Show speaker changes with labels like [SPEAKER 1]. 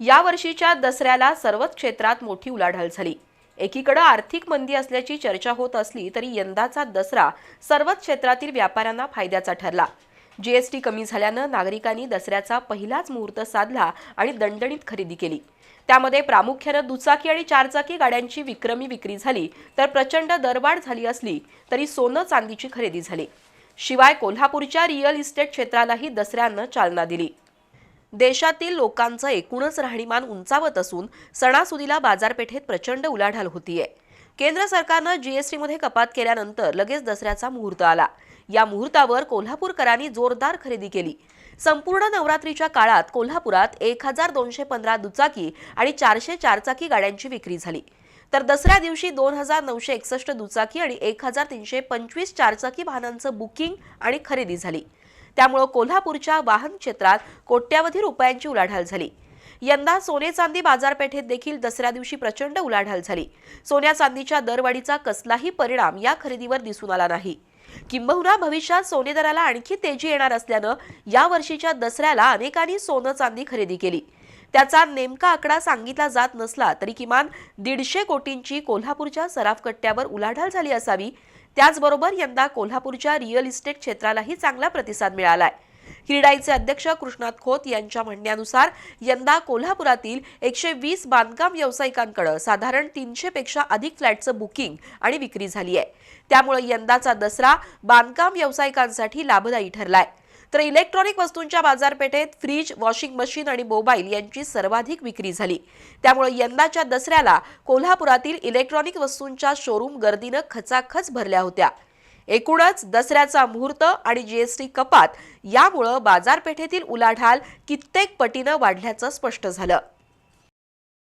[SPEAKER 1] या वर्षीच्या दसऱ्याला सर्वच क्षेत्रात मोठी उलाढाल झाली. एकीकडे आर्थिक मंदी असल्याची चर्चा होत असली तरी यंदाचा दसरा सर्वच क्षेत्रातील व्यापाऱ्यांना फायद्याचा ठरला. जीएसटी कमी झाल्यानं नागरिकांनी दसऱ्याचा पहिलाच मुहूर्त साधला आणि दणदणीत खरेदी केली. त्यामध्ये प्रामुख्यानं दुचाकी आणि चारचाकी गाड्यांची विक्रमी विक्री झाली तर प्रचंड दरवाढ झाली असली तरी सोनं चांदीची खरेदी झाली. शिवाय कोल्हापूरच्या रिअल इस्टेट क्षेत्रालाही दसऱ्यानं चालना दिली. देशातील लोकांचं एकूणच राहणीमान उंचावत असून सणासुदीला बाजारपेठेत प्रचंड उलाढाल होतीये. केंद्र सरकारनं जीएसटीमध्ये कपात केल्यानंतर लगेच दसऱ्याचा मुहूर्त आला. या मुहूर्तावर कोल्हापूरकरांनी जोरदार खरेदी केली. संपूर्ण नवरात्रीच्या काळात कोल्हापुरात एक हजार दोनशे पंधरा दुचाकी आणि चारशे चारचाकी गाड्यांची विक्री झाली. तर दसऱ्या दिवशी दोन हजार नऊशे एकसष्ट दुचाकी आणि एक हजार तीनशे पंचवीस चारचाकी वाहनांचं बुकिंग आणि खरेदी झाली. त्यामुळं कोल्हापूरच्या वाहन क्षेत्रात कोट्यावधी रुपयांची उलाढाल झाली. यंदा सोने चांदी बाजारपेठेत देखील दसऱ्या दिवशी प्रचंड उलाढाल झाली. सोन्या चांदीच्या दरवाढीचा कसलाही परिणाम या खरेदीवर दिसून आला नाही. किंबहुना भविष्यात सोने दराला आणखी तेजी येणार असल्यानं या वर्षीच्या दसऱ्याला अनेकांनी सोनं चांदी खरेदी केली. त्याचा नेमका आकडा सांगितला जात नसला तरी किमान दीडशे कोटींची कोल्हापूरच्या सराफकट्ट्यावर उलाढाल झाली असावी त्याचबरोबर यंदा कोल्हापूरच्या रिअल इस्टेट क्षेत्रालाही चांगला प्रतिसाद मिळाला आहे क्रीडाईचे अध्यक्ष कृष्णात खोत यांच्या म्हणण्यानुसार यंदा कोल्हापुरातील एकशे वीस बांधकाम व्यावसायिकांकडे साधारण तीनशे पेक्षा अधिक फ्लॅटचं बुकिंग आणि विक्री झाली आहे त्यामुळे यंदाचा दसरा बांधकाम व्यावसायिकांसाठी लाभदायी ठरलाय. तर इलेक्ट्रॉनिक वस्तूंच्या बाजारपेठेत फ्रीज वॉशिंग मशीन आणि मोबाईल यांची सर्वाधिक विक्री झाली. त्यामुळे यंदाच्या दसऱ्याला कोल्हापुरातील इलेक्ट्रॉनिक वस्तूंच्या शोरूम गर्दीनं खचाखच भरल्या होत्या. एकूणच दसऱ्याचा मुहूर्त आणि जीएसटी कपात यामुळं बाजारपेठेतील उलाढाल कित्येक पटीनं वाढल्याचं स्पष्ट झालं.